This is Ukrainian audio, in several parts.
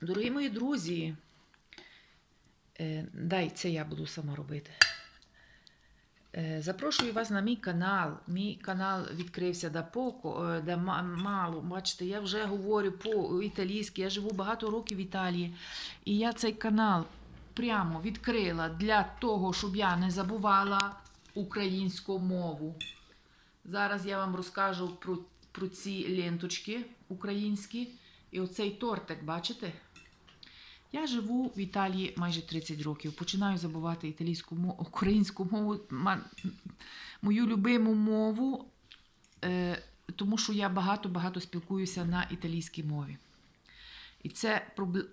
Дорогі мої друзі, е, дай це я буду сама робити. Е, Запрошую вас на мій канал. Мій канал відкрився да поко, е, да мало. Бачите, я вже говорю по-італійськи, я живу багато років в Італії. І я цей канал прямо відкрила для того, щоб я не забувала українську мову. Зараз я вам розкажу про, про ці ленточки українські. І оцей тортик, бачите? Я живу в Італії майже 30 років. Починаю забувати італійську мову, українську мову, мою любиму мову, е, тому що я багато-багато спілкуюся на італійській мові. І це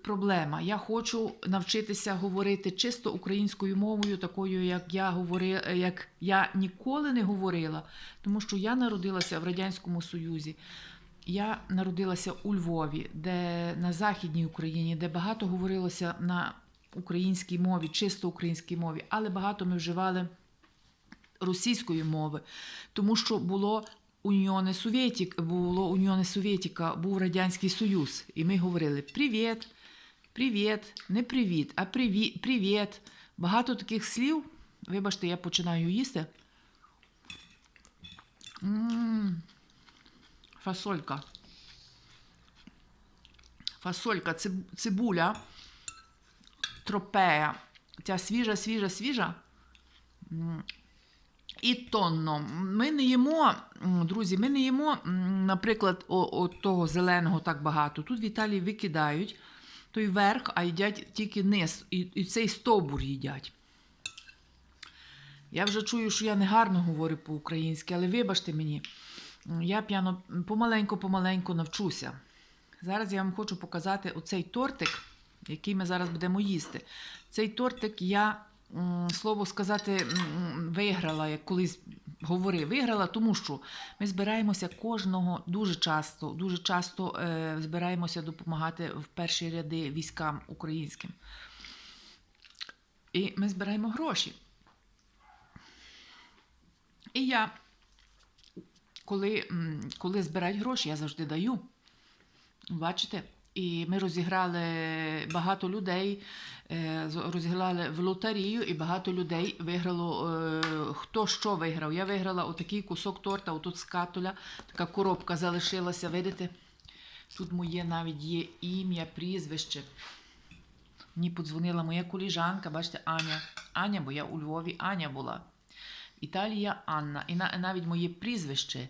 проблема. Я хочу навчитися говорити чисто українською мовою, такою, як я говорила, як я ніколи не говорила, тому що я народилася в Радянському Союзі. Я народилася у Львові, де на Західній Україні, де багато говорилося на українській мові, чисто українській мові, але багато ми вживали російської мови, тому що було Уніоне Совєтік, було Уніоне Совєтіка, був Радянський Союз. І ми говорили привіт, привіт, не привіт, а привіт, привіт. Багато таких слів. Вибачте, я починаю їсти. М, Фасолька. Фасолька, цибуля, тропея. Ця свіжа, свіжа, свіжа. І тонно. Ми не їмо, друзі, ми не їмо, наприклад, о, о, того зеленого так багато. Тут в Італії викидають той верх, а їдять тільки низ. І, і цей стовбур їдять. Я вже чую, що я не гарно говорю по-українськи, але вибачте мені, я п'яно помаленьку-помаленьку навчуся. Зараз я вам хочу показати оцей тортик, який ми зараз будемо їсти. Цей тортик я, слово сказати, виграла, як колись говорив. Виграла, тому що ми збираємося кожного дуже часто, дуже часто е, збираємося допомагати в перші ряди військам українським. І ми збираємо гроші. І я, коли, коли збирають гроші, я завжди даю. Бачите? І ми розіграли багато людей, е, розіграли в лотерію, і багато людей виграло. е, Хто що виграв? Я виграла отакий кусок торта, отут скатуля, така коробка залишилася. Видите? Тут моє навіть є ім'я, прізвище. Мені подзвонила моя коліжанка, бачите, Аня. Аня, бо я у Львові Аня була. Італія Анна. І на- навіть моє прізвище.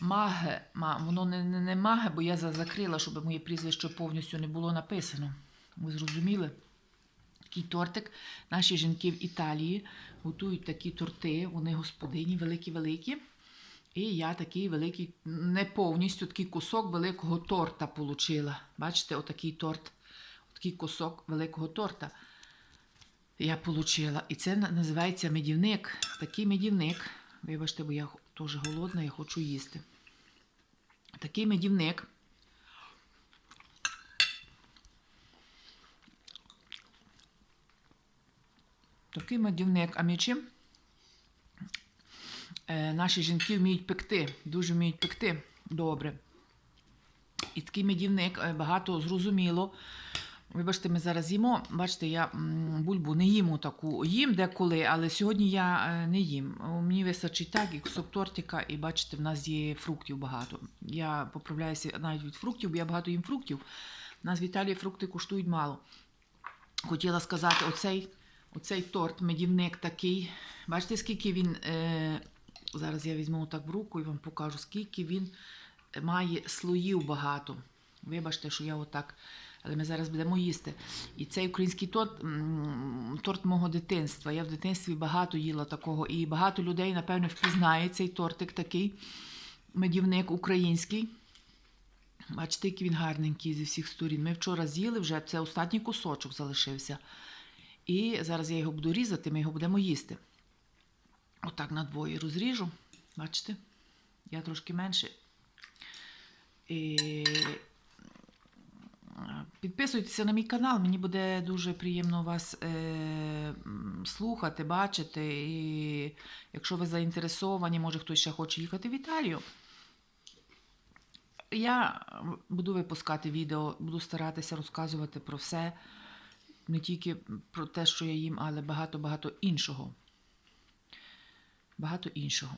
Маге, ма, воно не, не, не маге, бо я закрила, щоб моє прізвище повністю не було написано. Ви зрозуміли? Такий тортик. Наші жінки в Італії готують такі торти, вони господині великі-великі. І я такий великий, не повністю такий кусок великого торта отримала. Бачите, отакий торт, такий кусок великого торта я отримала. І це називається медівник. Такий медівник. Вибачте, бо я теж голодна, я хочу їсти. Такий медівник. Такий медівник. А між? Е, наші жінки вміють пекти, дуже вміють пекти добре. І такий медівник е, багато зрозуміло. Вибачте, ми зараз їмо. Бачите, я бульбу не їм таку. Їм деколи, але сьогодні я е, не їм. Мені вистачить так, і кусок тортика, і бачите, в нас є фруктів багато. Я поправляюся навіть від фруктів, бо я багато їм фруктів. У нас в Італії фрукти коштують мало. Хотіла сказати, оцей, оцей торт, медівник такий. Бачите, скільки він. Е, зараз я візьму так в руку і вам покажу, скільки він має слоїв багато. Вибачте, що я отак. Але ми зараз будемо їсти. І цей український торт, торт мого дитинства. Я в дитинстві багато їла такого. І багато людей, напевно, впізнає цей тортик такий медівник український. Бачите, який він гарненький зі всіх сторін. Ми вчора з'їли вже, це останній кусочок залишився. І зараз я його буду різати, ми його будемо їсти. Отак на двоє розріжу. Бачите? Я трошки менше. Підписуйтеся на мій канал, мені буде дуже приємно вас е, слухати, бачити. І якщо ви заінтересовані, може хтось ще хоче їхати в Італію. я буду випускати відео, буду старатися розказувати про все, не тільки про те, що я їм, але багато-багато іншого. Багато іншого.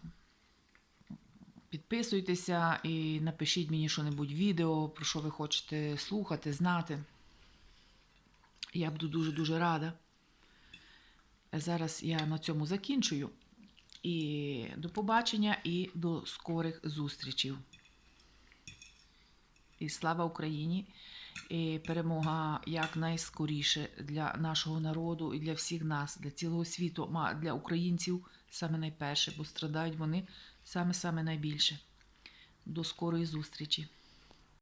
Підписуйтеся і напишіть мені що-небудь відео, про що ви хочете слухати, знати. Я буду дуже-дуже рада. Зараз я на цьому закінчую. І до побачення і до скорих зустрічей. І слава Україні! І перемога якнайскоріше для нашого народу і для всіх нас, для цілого світу, ма- для українців саме найперше, бо страдають вони саме-саме найбільше. До скорої зустрічі!